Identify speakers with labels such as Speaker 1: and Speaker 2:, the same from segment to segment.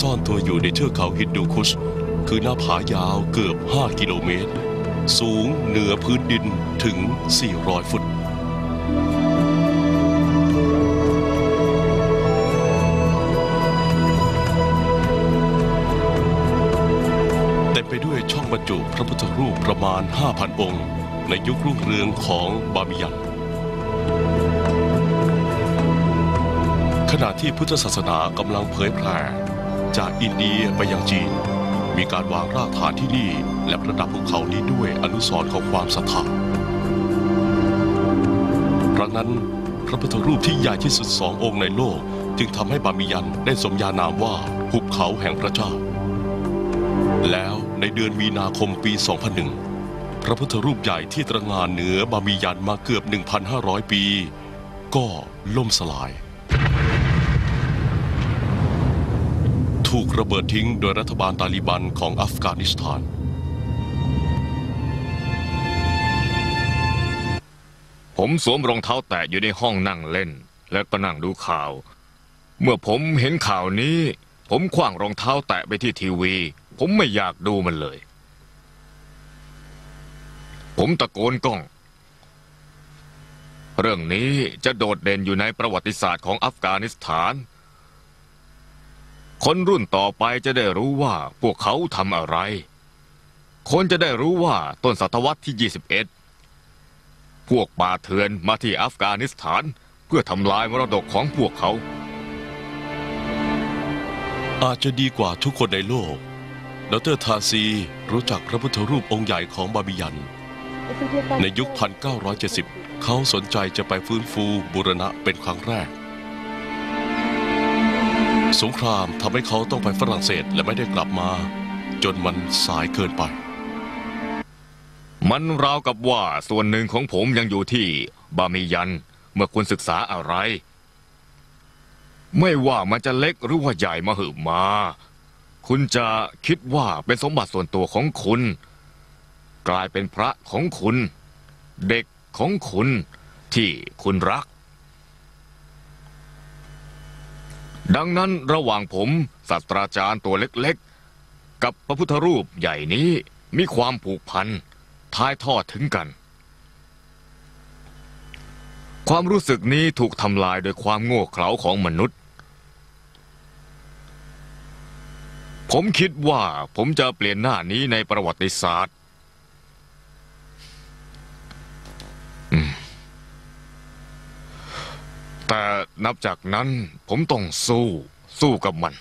Speaker 1: ซ่อนตัวอยู่ในเทือกเขาฮินดูคุช คือหน้าผายาวเกือบ 5 กิโลเมตร สูงเหนือพื้นดินถึง 400 ฟุต เต็มไปด้วยช่องบรรจุพระพุทธรูปประมาณ 5,000 องค์ ในยุครุ่งเรืองของบามิยันขณะที่พุทธศาสนากำลังเผยแผ่ จากอินเดียไปยังจีน มีการวางรากฐานที่นี่และประดับภูเขานี้ด้วยอนุสรณ์ของความศรัทธาครั้งนั้นพระพุทธรูปที่ใหญ่ที่สุดสององค์ในโลก จึงทำให้บามิยันได้สมญานามว่าหุบเขาแห่งพระเจ้า แล้วในเดือนมีนาคมปี 2001 พระพุทธรูปใหญ่ที่ตระงานเหนือบามิยันมาเกือบ 1,500 ปี ก็ล่มสลาย ถูกระเบิดทิ้งโดยรัฐบาลตาลิบันของอัฟกานิสถาน
Speaker 2: ผมสวมรองเท้าแตะอยู่ในห้องนั่งเล่น และก็นั่งดูข่าว เมื่อผมเห็นข่าวนี้ ผมคว้างรองเท้าแตะไปที่ทีวี ผมไม่อยากดูมันเลย ผมตะโกนก้อง เรื่องนี้จะโดดเด่นอยู่ในประวัติศาสตร์ของอัฟกานิสถาน คนรุ่นต่อไปจะได้รู้ว่าพวกเขาทำอะไร คนจะได้รู้ว่าต้นศตวรรษที่ 21 พวกป่าเถื่อนมาที่อัฟกานิสถานเพื่อทำลายมรดกของพวกเขา
Speaker 1: อาจจะดีกว่าทุกคนในโลกดรทาซีรู้จักพระพุทธรูปองค์ใหญ่ของบาบิยัน ในยุค 1970 เขาสนใจจะไปฟื้นฟูบูรณะเป็นครั้งแรก สงครามทำให้เขาต้องไปฝรั่งเศสและไม่ได้กลับมา จนมันสายเกินไป
Speaker 2: มันราวกับว่าส่วนหนึ่งของผมยังอยู่ที่บามิยัน เมื่อคุณศึกษาอะไร ไม่ว่ามันจะเล็กหรือว่าใหญ่มาหืบมา คุณจะคิดว่าเป็นสมบัติส่วนตัวของคุณ กลายเป็นพระของคุณ เด็กของคุณที่คุณรัก ดังนั้นระหว่างผมศาสตราจารย์ตัวเล็กๆ กับพระพุทธรูปใหญ่นี้มีความผูกพันท้ายทอดถึงกัน ความรู้สึกนี้ถูกทำลายโดยความโง่เขลาของมนุษย์ ผมคิดว่าผมจะเปลี่ยนหน้านี้ในประวัติศาสตร์อืม แต่นับจากนั้นผมต้องสู้ สู้กับมัน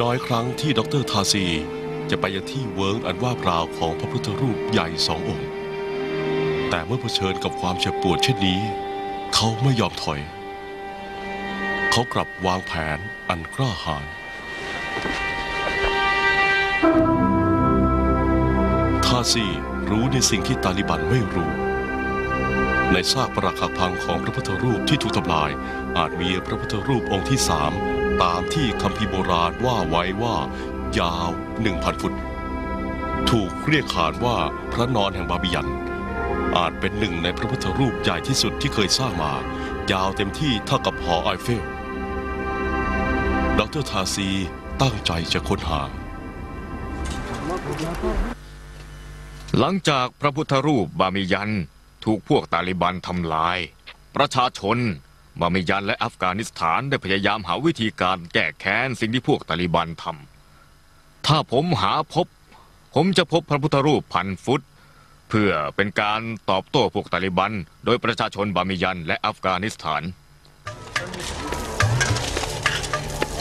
Speaker 1: น้อยครั้งที่ดรทาซีจะไปยังที่เวิร์งอันว่าเปล่าของพระพุทธรูปใหญ่สององค์ แต่เมื่อเผชิญกับความเจ็บปวดเช่นนี้ เขาไม่ยอมถอย เขากลับวางแผนอันกล้าหาญทาซีรู้ในสิ่งที่ตาลิบันไม่รู้ ในซากปรักหักพังของพระพุทธรูปที่ถูกทำลาย อาจมีพระพุทธรูปองค์ที่สามตามที่คัมภีร์โบราณว่าไว้ว่า ยาว1,000ฟุต ถูกเรียกขานว่าพระนอนแห่งบาบิยัน อาจเป็นหนึ่งในพระพุทธรูปใหญ่ที่สุดที่เคยสร้างมา ยาวเต็มที่เท่ากับหอไอเฟล ดรทาซีตั้งใจจะค้นหา
Speaker 2: หลังจากพระพุทธรูปบามิยัน ถูกพวกตาลิบันทำลาย ประชาชนบามิยันและอัฟกานิสถานได้พยายามหาวิธีการแก้แค้นสิ่งที่พวกตาลิบันทำถ้าผมหาพบ ผมจะพบพระพุทธรูปพันฟุต เพื่อเป็นการตอบโต้พวกตาลิบัน โดยประชาชนบามิยันและอัฟกานิสถาน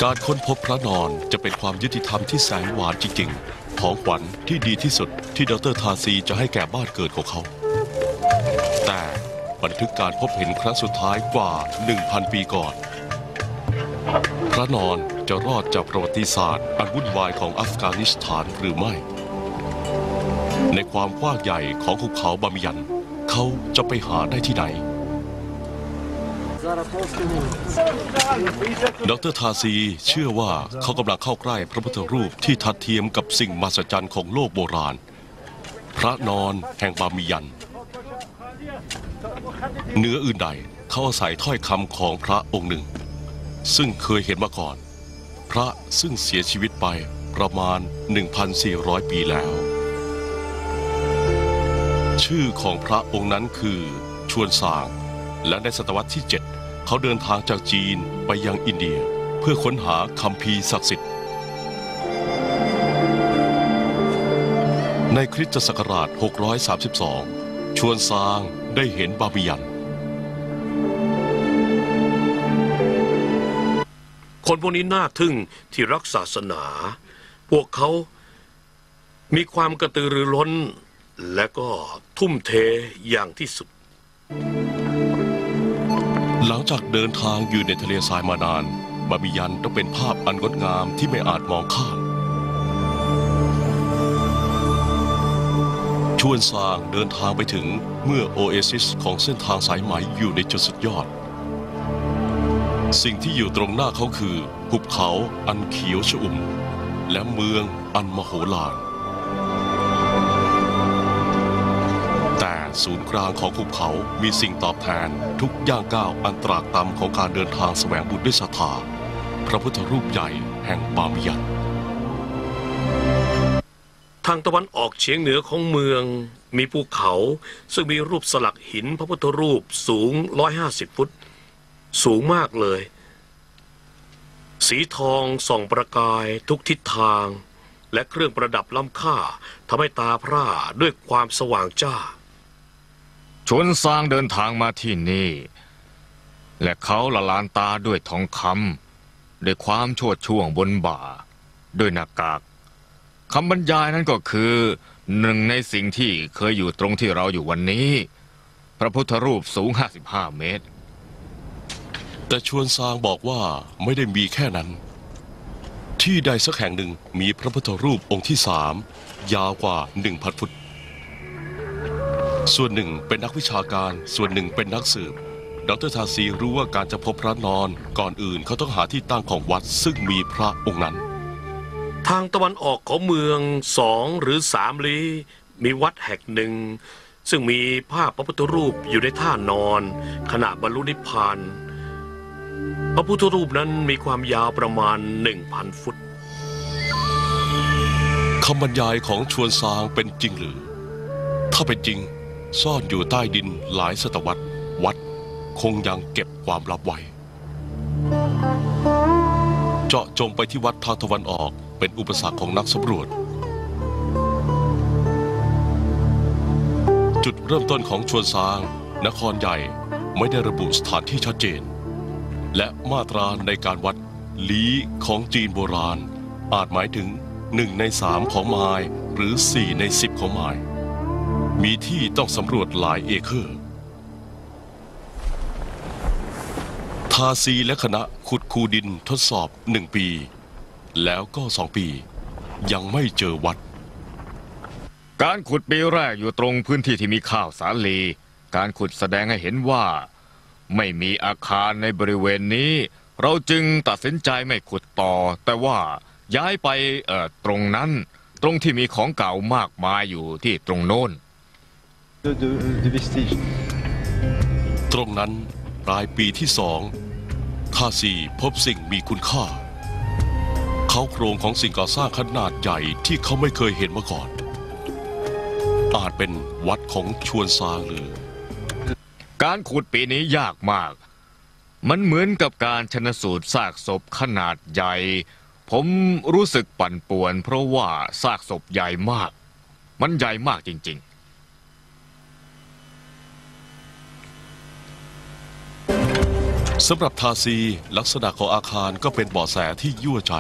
Speaker 1: การค้นพบพระนอนจะเป็นความยุติธรรมที่แสนหวานจริงๆ ของขวัญที่ดีที่สุดที่ดรทาซีจะให้แก่บ้านเกิดของเขา แต่บันทึกการพบเห็นครั้งสุดท้ายกว่า 1,000 ปีก่อน พระนอนจะรอดจากประวัติศาสตร์ อันวุ่นวายของอัฟกานิสถานหรือไม่ ในความกว้างใหญ่ของภูเขาบามิยัน เขาจะไปหาได้ที่ไหน ดรทาซีเชื่อว่าเขากำลังเข้าใกล้พระพุทธรูปที่ทัดเทียมกับสิ่งมหัศจรรย์ของโลกโบราณ พระนอนแห่งบามิยันเหนืออื่นใดเขาอาศัยถ้อยคำของพระองค์หนึ่ง ซึ่งเคยเห็นมาก่อน พระซึ่งเสียชีวิตไปประมาณ 1,400 ปีแล้ว ชื่อของพระองค์นั้นคือชวนซาง และในศตวรรษที่ 7 เขาเดินทางจากจีนไปยังอินเดีย เพื่อค้นหาคัมภีร์ศักดิ์สิทธิ์ ในคริสตศักราช 632 ชวนซางได้เห็นบาบิยัน
Speaker 3: คนพวกนี้น่าทึ่งที่รักศาสนา พวกเขามีความกระตือรือร้น และก็ทุ่มเทอย่างที่สุด
Speaker 1: หลังจากเดินทางอยู่ในทะเลทรายมานาน บาบิยันต้องเป็นภาพอันงดงามที่ไม่อาจมองข้าม ชวนซางเดินทางไปถึงเมื่อโอเอซิสของเส้นทางสายไหมอยู่ในจุดสุดยอด สิ่งที่อยู่ตรงหน้าเขาคือ หุบเขาอันเขียวชอุ่ม และเมืองอันมโหฬาร ศูนย์กลางของหุบเขา มีสิ่งตอบแทนทุกย่างก้าวอันตรากตำของการเดินทางแสวงบุญด้วยศรัทธาพระพุทธรูปใหญ่แห่งบามิยัน
Speaker 3: ทางตะวันออกเฉียงเหนือของเมือง มีภูเขา ซึ่งมีรูปสลักหินพระพุทธรูปสูง 150 ฟุต สูงมากเลย สีทองส่องประกายทุกทิศทาง และเครื่องประดับล้ำค่าทำให้ตาพร่าด้วยความสว่างจ้า
Speaker 2: ชวนซางเดินทางมาที่นี่ และเขาละลานตาด้วยทองคำด้วยความโชดช่วงบนบ่า ด้วยหน้ากากคำบรรยายนั้นก็คือหนึ่งในสิ่งที่เคยอยู่ตรงที่เราอยู่วันนี้ พระพุทธรูปสูง 55 เมตร
Speaker 1: แต่ชวนซางบอกว่าไม่ได้มีแค่นั้น ที่ใดสักแห่งหนึ่งมีพระพุทธรูปองค์ที่สามยาวกว่าหนึ่งพันฟุต ส่วนหนึ่งเป็นนักวิชาการ ส่วนหนึ่งเป็นนักสืบ ดรทาซีรู้ว่าการจะพบพระนอน ก่อนอื่นเขาต้องหาที่ตั้งของวัดซึ่งมีพระองค์นั้น
Speaker 3: ทางตะวันออกของเมืองสองหรือสามลี้มีวัดแห่งหนึ่ง ซึ่งมีภาพพระพุทธรูปอยู่ในท่านอน ขณะบรรลุนิพพาน พระพุทธรูปนั้นมีความยาวประมาณหนึ่งพันฟุต
Speaker 1: คำบรรยายของชวนซางเป็นจริงหรือ ถ้าเป็นจริง ซ่อนอยู่ใต้ดินหลายศตวรรษวัดคงยังเก็บความลับไว้ เจาะจงไปที่วัดทางตะวันออกเป็นอุปสรรคของนักสำรวจ จุดเริ่มต้นของชวนซาง นครใหญ่ไม่ได้ระบุสถานที่ชัดเจน และมาตราในการวัดลีของจีนโบราณ อาจหมายถึงหนึ่งในสามของไมล์หรือสี่ในสิบของไมล์ มีที่ต้องสำรวจหลายเอเคอร์ ทาซีและคณะขุดคูดินทดสอบหนึ่งปี แล้วก็สองปี ยังไม่เจอวัด
Speaker 2: การขุดปีแรกอยู่ตรงพื้นที่ที่มีข้าวสาลี การขุดแสดงให้เห็นว่า ไม่มีอาคารในบริเวณนี้ เราจึงตัดสินใจไม่ขุดต่อ แต่ว่าย้ายไปเอ่อตรงนั้น ตรงที่มีของเก่ามากมายอยู่ที่ตรงโน้น
Speaker 1: ตรงนั้นปลายปีที่สองทาซีพบสิ่งมีคุณค่า เขาโครงของสิ่งก่อสร้างขนาดใหญ่ที่เขาไม่เคยเห็นมาก่อน อาจเป็นวัดของชวนซางหรือ
Speaker 2: การขุดปีนี้ยากมาก มันเหมือนกับการชนสูตรซากศพขนาดใหญ่ ผมรู้สึกปั่นป่วนเพราะว่าซากศพใหญ่มาก มันใหญ่มากจริงๆ
Speaker 1: สำหรับทาซีลักษณะของอาคารก็เป็นเบาะแสที่ยั่วใจ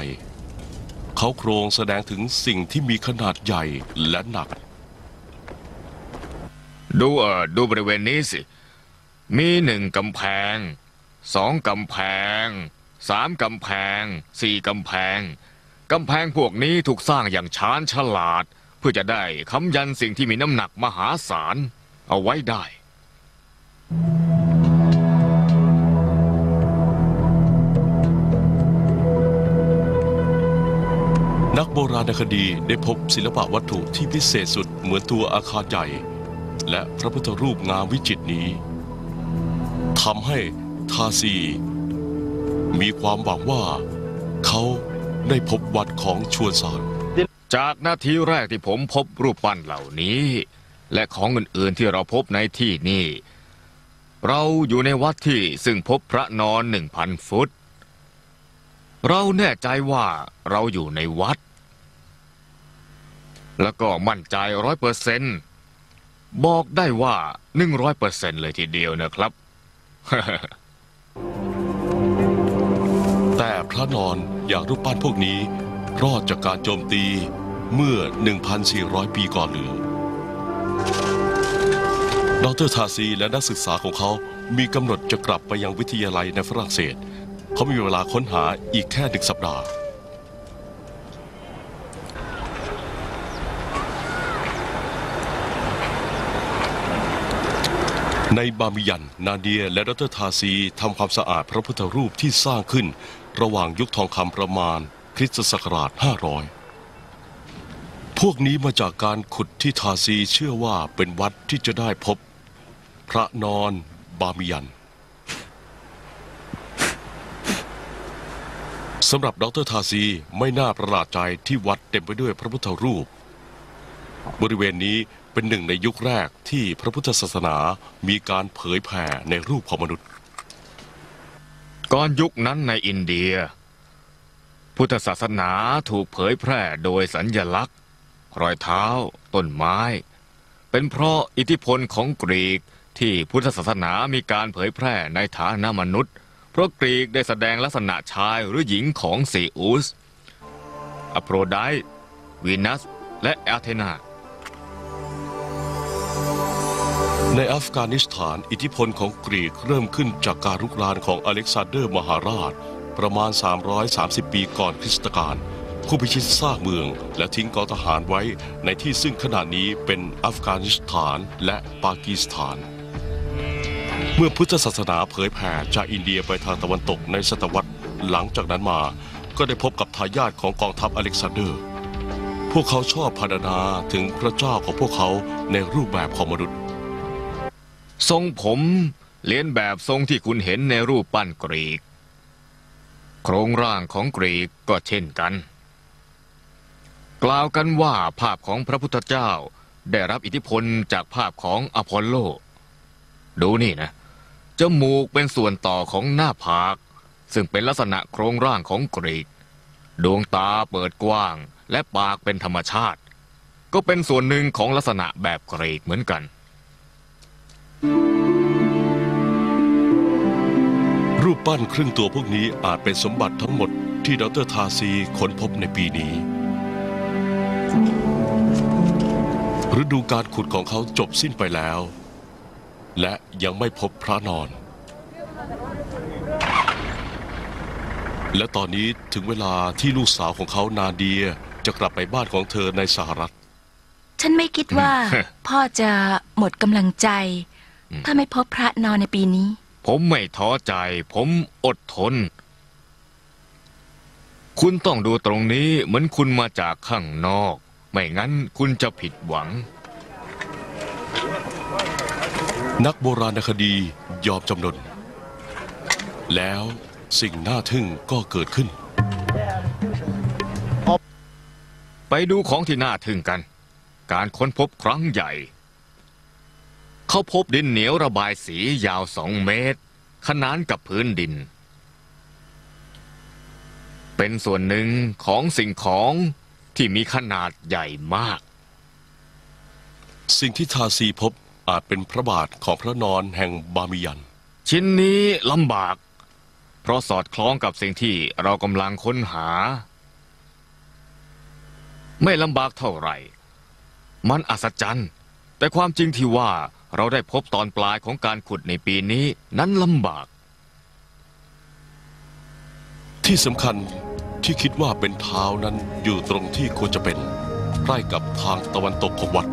Speaker 1: เขาโครงแสดงถึงสิ่งที่มีขนาดใหญ่และหนัก
Speaker 2: ดูเออดูบริเวณนี้สิ มีหนึ่งกำแพงสองกำแพงสามกำแพงสี่กำแพงกำแพงพวกนี้ถูกสร้างอย่างชาญฉลาด เพื่อจะได้ค้ำยันสิ่งที่มีน้ำหนักมหาศาลเอาไว้ได้
Speaker 1: บราณคดีได้พบศิลปะวัตถุที่พิเศษสุดเหมือนตัวอาคารใหญ่ และพระพุทธรูปงามวิจิตรนี้ทำให้ทาซี มีความหวังว่าเขาได้พบวัดของชวนซาน
Speaker 2: จากนาทีแรกที่ผมพบรูปปั้นเหล่านี้ และของอื่นๆที่เราพบในที่นี่ เราอยู่ในวัดที่ซึ่งพบพระนอนหนึ่งพันฟุต เราแน่ใจว่าเราอยู่ในวัด แล้วก็มั่นใจร้อยเปอร์เซนบอกได้ว่าหนึ่งร้อยเปอร์เซนเลยทีเดียวนะครับ
Speaker 1: แต่พระนอนอย่างรูปปั้นพวกนี้ รอดจากการโจมตีเมื่อ 1,400 ปีก่อนหรือ ดรทาซีและนักศึกษาของเขามีกำหนดจะกลับไปยังวิทยาลัยในฝรั่งเศส เขามีเวลาค้นหาอีกแค่หนึ่งสัปดาห์ ในบามิยัน นาเดียและดรทาซีทำความสะอาดพระพุทธรูปที่สร้างขึ้น ระหว่างยุคทองคำประมาณคริสตศักราช 500 พวกนี้มาจากการขุดที่ทาซีเชื่อว่าเป็นวัดที่จะได้พบ พระนอนบามิยันสำหรับดรทาซีไม่น่าประหลาดใจที่วัดเต็มไปด้วยพระพุทธรูป บริเวณนี้ เป็นหนึ่งในยุคแรกที่พระพุทธศาสนามีการเผยแผ่ในรูปของมนุษย์
Speaker 2: ก่อนยุคนั้นในอินเดีย พุทธศาสนาถูกเผยแพร่โดยสัญญลักษณ์ รอยเท้า ต้นไม้ เป็นเพราะอิทธิพลของกรีกที่พุทธศาสนามีการเผยแพร่ในฐานะมนุษย์ เพราะกรีกได้แสดงลักษณะชายหรือหญิงของซีอุสอโพรไดวีนัส และแอเธนา
Speaker 1: ในอัฟกานิสถาน อิทธิพลของกรีกเริ่มขึ้นจากการรุกรานของอเล็กซานเดอร์มหาราช ประมาณ 330 ปีก่อนคริสตกาลผู้พิชิตสร้างเมือง และทิ้งกองทหารไว้ในที่ซึ่งขณะนี้เป็นอัฟกานิสถานและปากีสถาน เมื่อพุทธศาสนาเผยแผ่จากอินเดียไปทางตะวันตกในศตวรรษหลังจากนั้นมา ก็ได้พบกับทายาทของกองทัพอเล็กซานเดอร์ พวกเขาชอบพรรณนาถึงพระเจ้าของพวกเขาในรูปแบบของมนุษย์
Speaker 2: ทรงผมเลียนแบบทรงที่คุณเห็นในรูปปั้นกรีก โครงร่างของกรีกก็เช่นกัน กล่าวกันว่าภาพของพระพุทธเจ้าได้รับอิทธิพลจากภาพของอพอลโล ดูนี่นะ จมูกเป็นส่วนต่อของหน้าผาก ซึ่งเป็นลักษณะโครงร่างของกรีก ดวงตาเปิดกว้างและปากเป็นธรรมชาติ ก็เป็นส่วนหนึ่งของลักษณะแบบกรีกเหมือนกัน
Speaker 1: รูปปั้นครึ่งตัวพวกนี้อาจเป็นสมบัติทั้งหมดที่ดรทาซีค้นพบในปีนี้ ฤดูการขุดของเขาจบสิ้นไปแล้ว และยังไม่พบพระนอน และตอนนี้ถึงเวลาที่ลูกสาวของเขานาเดียจะกลับไปบ้านของเธอในสหรัฐ
Speaker 4: ฉันไม่คิดว่า พ่อจะหมดกำลังใจ ถ้าไม่พบพระนอนในปีนี้
Speaker 2: ผมไม่ท้อใจ ผมอดทน คุณต้องดูตรงนี้เหมือนคุณมาจากข้างนอก ไม่งั้นคุณจะผิดหวัง
Speaker 1: นักโบราณคดียอมจำนน แล้วสิ่งน่าทึ่งก็เกิดขึ้น
Speaker 2: ไปดูของที่น่าทึ่งกัน การค้นพบครั้งใหญ่ เขาพบดินเหนียวระบายสียาวสองเมตร ขนานกับพื้นดิน เป็นส่วนหนึ่งของสิ่งของที่มีขนาดใหญ่มาก
Speaker 1: สิ่งที่ทาซีพบอาจเป็นพระบาทของพระนอนแห่งบามิยัน
Speaker 2: ชิ้นนี้ลำบาก เพราะสอดคล้องกับสิ่งที่เรากำลังค้นหา ไม่ลำบากเท่าไหร่ มันอัศจรรย์ แต่ความจริงที่ว่า เราได้พบตอนปลายของการขุดในปีนี้นั้นลำบาก
Speaker 1: ที่สำคัญที่คิดว่าเป็นเท้านั้นอยู่ตรงที่ควรจะเป็นใกล้กับทางตะวันตกของวัด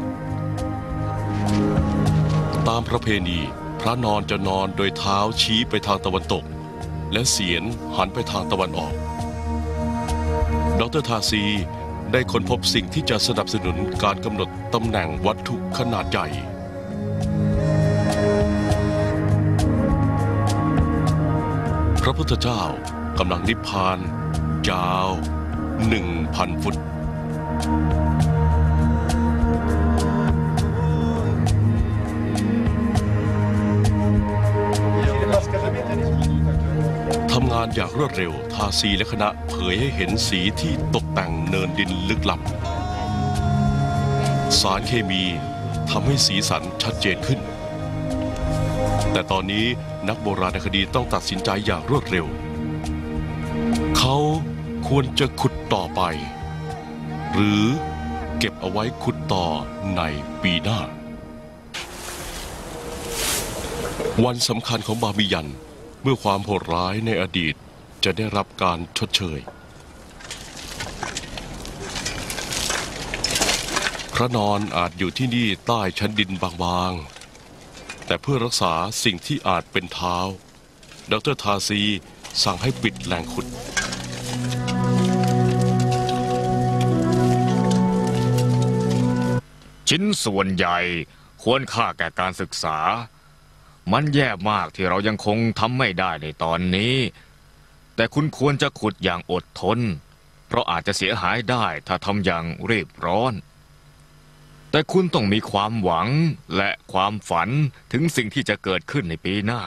Speaker 1: ตามประเพณี พระนอนจะนอนโดยเท้าชี้ไปทางตะวันตก และเสียนหันไปทางตะวันออก ดรทาซีได้ค้นพบสิ่งที่จะสนับสนุนการกำหนดตำแหน่งวัตถุขนาดใหญ่ ระพุทธเจ้ากำลังนิพพาน ยาวหนึ่งพันฟุต ทำงานอย่างรวดเร็ว ทาสีและคณะเผยให้เห็นสีที่ตกแต่งเนินดินลึกลับ สารเคมีทำให้สีสันชัดเจนขึ้น แต่ตอนนี้นักโบราณคดีต้องตัดสินใจอย่างรวดเร็ว เขาควรจะขุดต่อไป หรือเก็บเอาไว้ขุดต่อในปีหน้า วันสำคัญของบาบิยัน เมื่อความโหดร้ายในอดีตจะได้รับการชดเชย พระนอนอาจอยู่ที่นี่ใต้ชั้นดินบางๆ แต่เพื่อรักษาสิ่งที่อาจเป็นเท้า ดรทาซีสั่งให้ปิดแหล่งขุด
Speaker 2: ชิ้นส่วนใหญ่ควรค่าแก่การศึกษา มันแย่มากที่เรายังคงทำไม่ได้ในตอนนี้ แต่คุณควรจะขุดอย่างอดทน เพราะอาจจะเสียหายได้ถ้าทำอย่างรีบร้อน แต่คุณต้องมีความหวังและความฝันถึงสิ่งที่จะเกิดขึ้นในปีหน้า